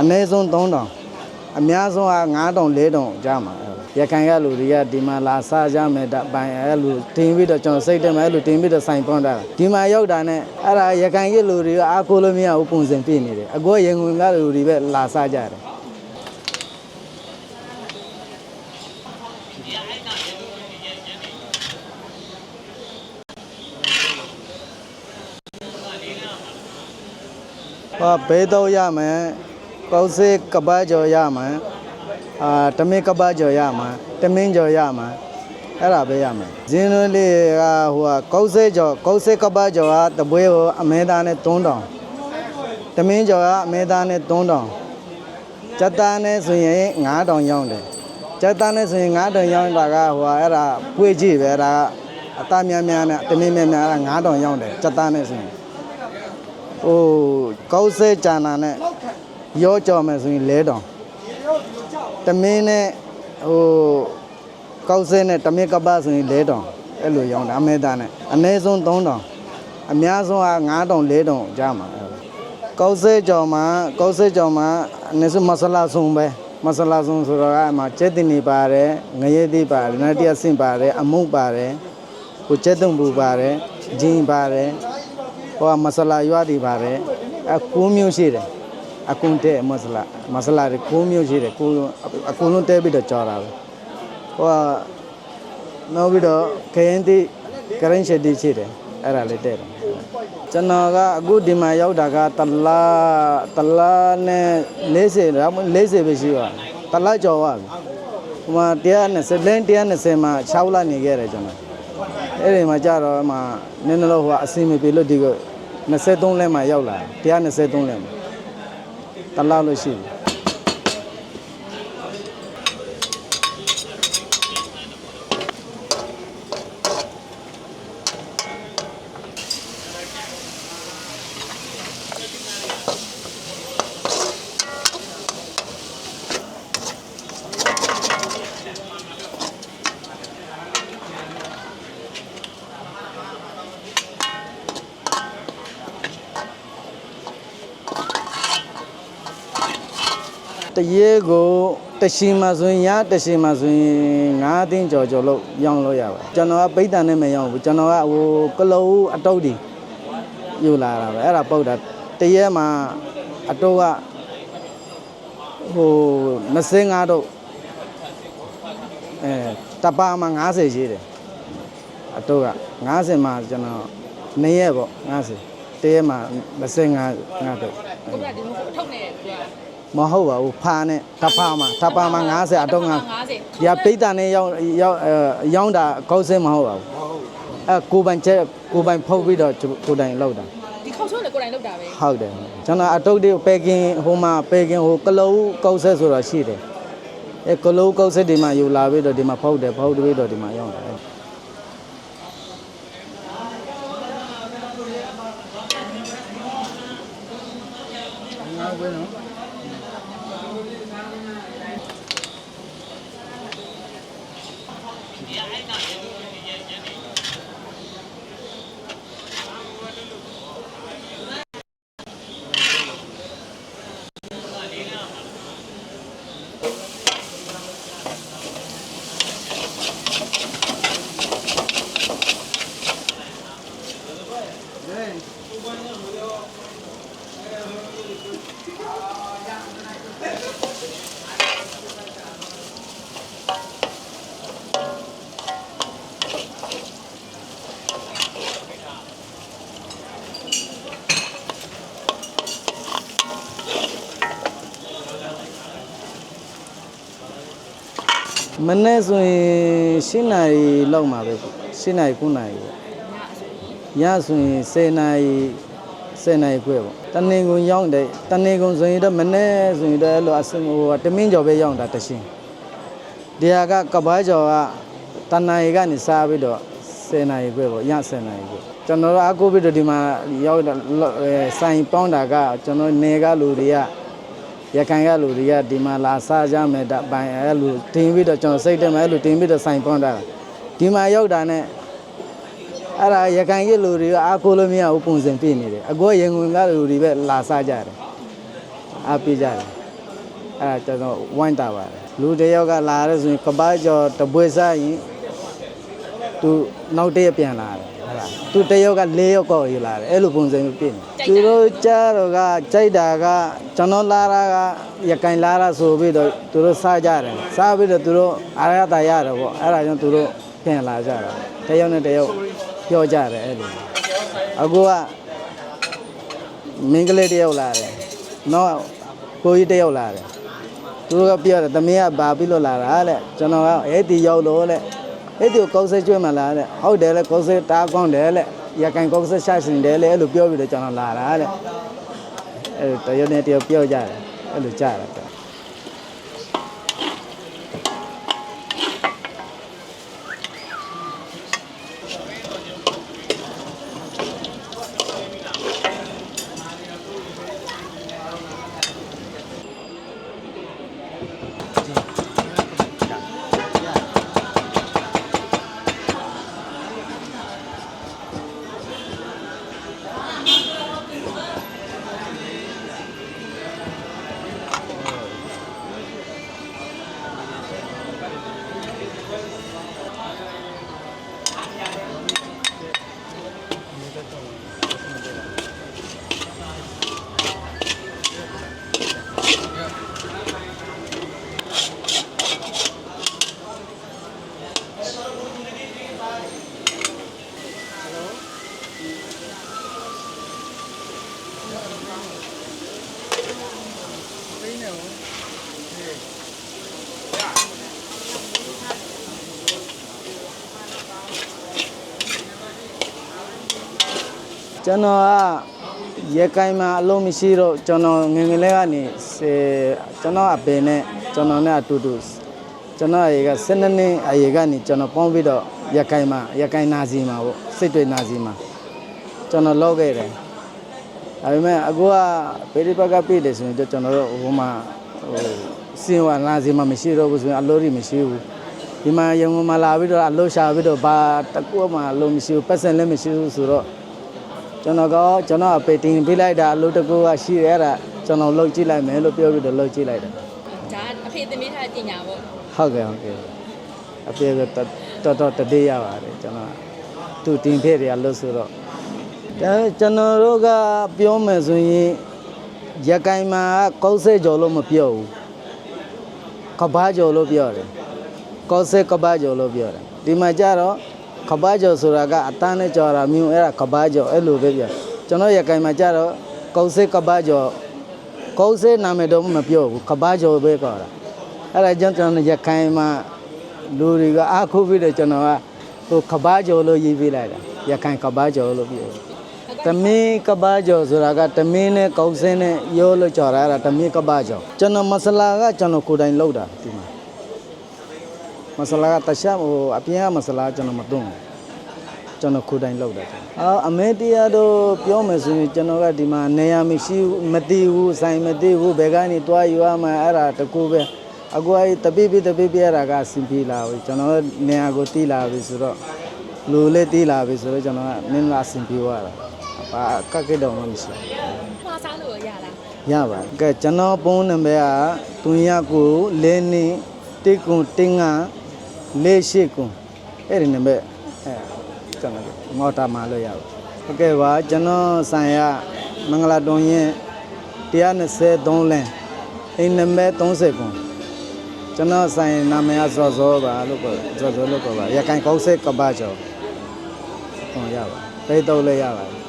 အနည်းဆုံး3000အများဆုံးက9000 4000ကြားမှာရခိုင်ကလူတွေကဒီမှာလာစားကြမယ်တပိုင်အဲ့လိုတင်ပြီးတော့ကျွန်တော်စိတ်ထဲမှာအဲ့လိုတင်ပြီးတော့ဆိုင်ပွန်တာဒီမှာရောက်တာနဲ့အဲ့ဒါရခိုင်ကလူတွေကအားကိုးလို့မရဘူးပုံစံပြည့်နေတယ်အကောရင်ဝင်ကလူတွေပဲလာစားကြတယ်ဟောဘေးတော့ရမယ် ကောက်စေးကပတ်ကြော်ရမယ်အာတမင်းကပတ်ကြော်ရမယ်တမင်းကြော်ရမယ်အဲ့ဒါပဲရမယ်ဇင်းလွန်းလေးကဟိုကကောက်စေးကြော်ကောက်စေးကပတ်ကြော်ကတပွဲကိုအမဲသားနဲ့3000တမင်းကြော်ကအမဲသားနဲ့3000စက်သားနဲ့ဆိုရင်9000ရောင်းတယ်စက်သားနဲ့ဆိုရင်9000ရောင်းတာကဟိုကအဲ့ဒါပွေကြည့်ပဲအဲ့ဒါကအသားများများနဲ့တမင်းများများအဲ့ဒါ9000ရောင်းတယ်စက်သားနဲ့ဆိုရင်ဟိုကောက်ဆဲကြာနာနဲ့ ရောကြော်မယ်ဆိုရင်လဲတောင်တမင်းနဲ့ဟိုကောက်ဆဲနဲ့တမင်းကပဆိုရင်လဲတောင်အဲ့လိုရောင်းတာအမဲသားနဲ့အနည်းဆုံး3000အများဆုံးက9000 4000ကြားမှာကောက်ဆဲကြော်မှာကောက်ဆဲကြော်မှာအနည်းဆုံးမဆလာဆုံးပဲမဆလာဆုံးဆိုတော့အဲ့မှာကျက်တင်နေပါတယ်ငရဲသေးပါတယ်နတ်တရားဆင့်ပါတယ်အမုတ်ပါတယ်ဟိုကျက်တုံပူပါတယ်ဂျင်းပါတယ်ဟိုကမဆလာရွာတည်ပါတယ်အကူမျိုးရှိတယ် အကွန်တဲ့မဆလာမဆလာတွေကူမျိုးရှိတယ်ကူအကူလုံးတဲပြီးတော့ကြော်တာပဲဟိုကနောက်ပြီးတော့ခရင်တိကရင်ရှက်တိရှိတယ်အဲ့ဒါလေးတဲ့တယ်ကျွန်တော်ကအခုဒီမှာရောက်တာကတလားတလားနဲ့40တော့40ပဲရှိပါတလားကြော်ပါပြီဟိုမှာ120လင်း120မှာ6လနေခဲ့တယ်ကျွန်တော်အဲ့ဒီမှာကြတော့မှနည်းနည်းတော့ဟိုကအစီမပြေလို့ဒီက23လဲမှာရောက်လာ123လဲမှာ တလော တရေကိုတရှိမှဆိုရင်ရတရှိမှဆိုရင်9သိန်းကျော်ကျော်လို့ရောင်းလို့ရပါတယ်ကျွန်တော်ကပိတ်တန်နဲ့မရောင်းဘူးကျွန်တော်ကဟိုကလောအတုတ်ဒီယူလာတာပဲအဲ့ဒါပုတ်တာတရေမှာအတုတ်ကဟို25တော့အဲတပါမှာ90ရှိတယ်အတုတ်က90မှာကျွန်တော်2ရက်ပေါ့90တရေမှာ25 5တော့ဟုတ်ကဲ့ဒီမှာထုတ်နေတယ်သူက မဟုတ်ပါဘူးဖာနဲ့တဖာမှာတဖာမှာ90အတော့ငါ50ဒီကပိတ်တန်နဲ့ရောက်ရောက်အဲရောင်းတာကောက်စင်းမဟုတ်ပါဘူးအဲကိုပိုင်ချက်ကိုပိုင်ဖုတ်ပြီးတော့ကိုတိုင်လောက်တာဒီခေါက်ချုံးလည်းကိုယ်တိုင်လုပ်တာပဲဟုတ်တယ်ကျွန်တော်အတုတ်တွေပဲကင်ဟိုမှာပဲကင်ဟိုကလုံးကောက်ဆက်ဆိုတော့ရှိတယ်အဲကလုံးကောက်ဆက်ဒီမှာယူလာပြီးတော့ဒီမှာဖုတ်တယ်ဖုတ်ပြီးတော့ဒီမှာရောင်းတယ်ငါဘယ်နော် မနေ့ဆိုရင်၈နာရီလောက်မှာပဲ၈နာရီ9နာရီပေါ့ညဆိုရင်10နာရီ10နာရီခွဲပေါ့တနေကုန်ရောက်တယ်တနေကုန်ဆိုရင်တော့မနေ့ဆိုရင်တော့အဲ့လိုအစဟိုတမင်းကျော်ပဲရောက်တာတရှင်းဒီဟာကကပားကျော်ကတနာရီကနေစားပြီးတော့10နာရီခွဲပေါ့ည10နာရီခွဲကျွန်တော်တို့အကူပြီးတော့ဒီမှာရောက်တော့ဆိုင်ပေါင်းတာကကျွန်တော်နေကလူတွေက ရခိုင်ကလူတွေကဒီမှာလာစားကြမယ်တပိုင်အဲ့လိုတင်ပြီးတော့ကျွန်တော်စိတ်ထဲမှာအဲ့လိုတင်ပြီးတော့ဆိုင်ပွန်တာဒီမှာရောက်တာနဲ့အဲ့ဒါရခိုင်ကလူတွေကအားကိုးလို့မရဘူးပုံစံပြည့်နေတယ်အကောရင်ဝင်ကလူတွေပဲလာစားကြတယ်အားပေးကြတယ်အဲ့ဒါကျွန်တော်ဝိုင်းတာပါတယ်လူတစ်ယောက်ကလာရဲဆိုရင်ကပတ်ကျော်တပွေစားရင်သူနောက်တစ်ရက်ပြန်လာတယ်ဟုတ်လား သူတစ်ယောက်က၄ယောက်ကောက်ရလာတယ်အဲ့လိုပုံစံမျိုးပြင်တယ်သူတို့ကြားတော့ကကြိုက်တာကကျွန်တော်လာတာကရကင်လာတာဆိုပြီးတော့သူတို့စားကြတယ်စားပြီးတော့သူတို့အားရတာရတယ်ပေါ့အဲ့ဒါကြောင့်သူတို့ပြန်လာကြတာတစ်ယောက်နဲ့တစ်ယောက်ပြောကြတယ်အဲ့လိုအခုကမင်းကလေးတစ်ယောက်လာတယ်။နောက်ကိုကြီးတစ်ယောက်လာတယ်။သူတို့ကပြောတယ်သမီးကဘာပြီးလို့လာတာတဲ့။ကျွန်တော်ကအဲ့ဒီရောက်လို့တဲ့။ အဲ့ဒီကိုကောက်ဆက်ကျွေးမှလာတဲ့။ဟုတ်တယ်လေကောက်ဆက်တားကောင်းတယ်လေ။ရကန်ကောက်ဆက်ရှာရှင်တယ်လေအဲ့လိုပြောပြီးတော့ကျွန်တော်လာတာတဲ့။အဲ့တရုတ်နဲ့တရုတ်ပြောကြတယ်။အဲ့လိုကြားတ ကျွန်တော်ကရေကိုင်းမှာအလုံးမရှိတော့ကျွန်တော်ငယ်ငယ်လေးကနေစေကျွန်တော်အပင်နဲ့ကျွန်တော်နဲ့အတူတူကျွန်တော်ရေက12နှစ်အရေကနေကျွန်တော်ပေါင်းပြီးတော့ရေကိုင်းမှာရေကိုင်းနာစီမှာပေါ့စစ်တွေနာစီမှာကျွန်တော်လောက်ခဲ့တယ်ဒါပေမဲ့အခုကပေဒီဘက်ကပြည့်တယ်ဆိုရင်တော့ကျွန်တော်တို့ဟိုမှာဟိုစင်ဝါနာစီမှာမရှိတော့ဘူးဆိုရင်အလို့တွေမရှိဘူးဒီမှာရုံမှာလာပြီးတော့အလို့ရှာပြီးတော့ဘာတကူမှအလို့မရှိဘူးပတ်စံလည်းမရှိဘူးဆိုတော့ ကျွန်တော်ကကျွန်တော်အပေတင်ပေးလိုက်တာအလုပ်တစ်ခုကရှိတယ်အဲ့ဒါကျွန်တော်လုပ်ကြည့်လိုက်မယ်လို့ပြောပြီးတော့လုပ်ကြည့်လိုက်တာဒါအဖေသမီးထားတဲ့ပညာပေါ့ဟုတ်ကဲ့ဟုတ်ကဲ့အပြေကတော်တော်တတိရပါတယ်ကျွန်တော်သူတင်ဖေးတယ်လို့ဆိုတော့ဒါကျွန်တော်တို့ကပြောမယ်ဆိုရင်ရကိုင်မှာကောက်ဆဲကြော်လို့မပြောဘူးကဘာကြော်လို့ပြောတယ်ကောက်ဆဲကဘာကြော်လို့ပြောတယ်ဒီမှာကြတော့ ကဘာကြော်ဆိုတာကအတန်းနဲ့ကြော်တာမျိုးအဲ့ဒါကဘာကြော်အဲ့လိုပဲပြောကျွန်တော်ရကိုင်မှာကြတော့ကောက်ဆဲကဘာကြော်ကောက်စဲနာမည်တော့မပြောဘူးကဘာကျော်ပဲခေါ်တာအဲ့ဒါကြောင့်ကျွန်တော်ရခိုင်မှာလူတွေကအားကိုးပြီးတော့ကျွန်တော်ကဟိုကဘာကျော်လို့ရေးပေးလိုက်တာရခိုင်ကဘာကျော်လို့ပြောတမင်းကဘာကျော်ဆိုတာကတမင်းနဲ့ကောက်စဲနဲ့ရောလို့ကြော်တာအဲ့ဒါတမင်းကဘာကျော်ကျွန်တော်မဆလာကကျွန်တော်ကိုယ်တိုင်လုပ်တာဒီမှာ မဆလာကတခြားဟိုအပြင်ကမဆလာကျွန်တော်မသွင်းဘူးကျွန်တော်ကိုယ်တိုင်လုပ်တာအာအမေတရားတို့ပြောမယ်ဆိုရင်ကျွန်တော်ကဒီမှာနေရာမရှိဘူးမသိဘူးဆိုင်မသိဘူးဘယ်ကနေတွားယူရမှာအဲ့ဒါတကူပဲအခုအဲ့တပိပိတပိပိအဲ့ဒါကအဆင်ပြေလာပြီကျွန်တော်နေရာကိုတီးလာပြီဆိုတော့လူလေးတီးလာပြီဆိုတော့ကျွန်တော်ကနင်းလာအဆင်ပြေသွားတာဘာကက်ကိတော့မှမရှိဘူးမှားစားလို့ရလားရပါကဲကျွန်တော်ဖုန်းနံပါတ်ကတွင်ရကိုလဲနေတိတ်ကွန်တင်းငါ လေးရှိကွန်အဲ့ဒီနံပါတ်အဲကျွန်တော်ငေါ်တာမှာလို့ရပါဟုတ်ကဲ့ပါကျွန်တော်ဆိုင်ရမင်္ဂလာတွင်ရင်123လမ်းအိမ်နံပါတ်30ကွန်ကျွန်တော်ဆိုင်နာမည်ကဇော်ဇောပါလို့ပြောဇော်ဇောလို့ပြောပါရခိုင်ကောက်ဆက်ကပ္ပကျော်ဟုတ်ရပါပိတ်တော့လည်းရပါတယ်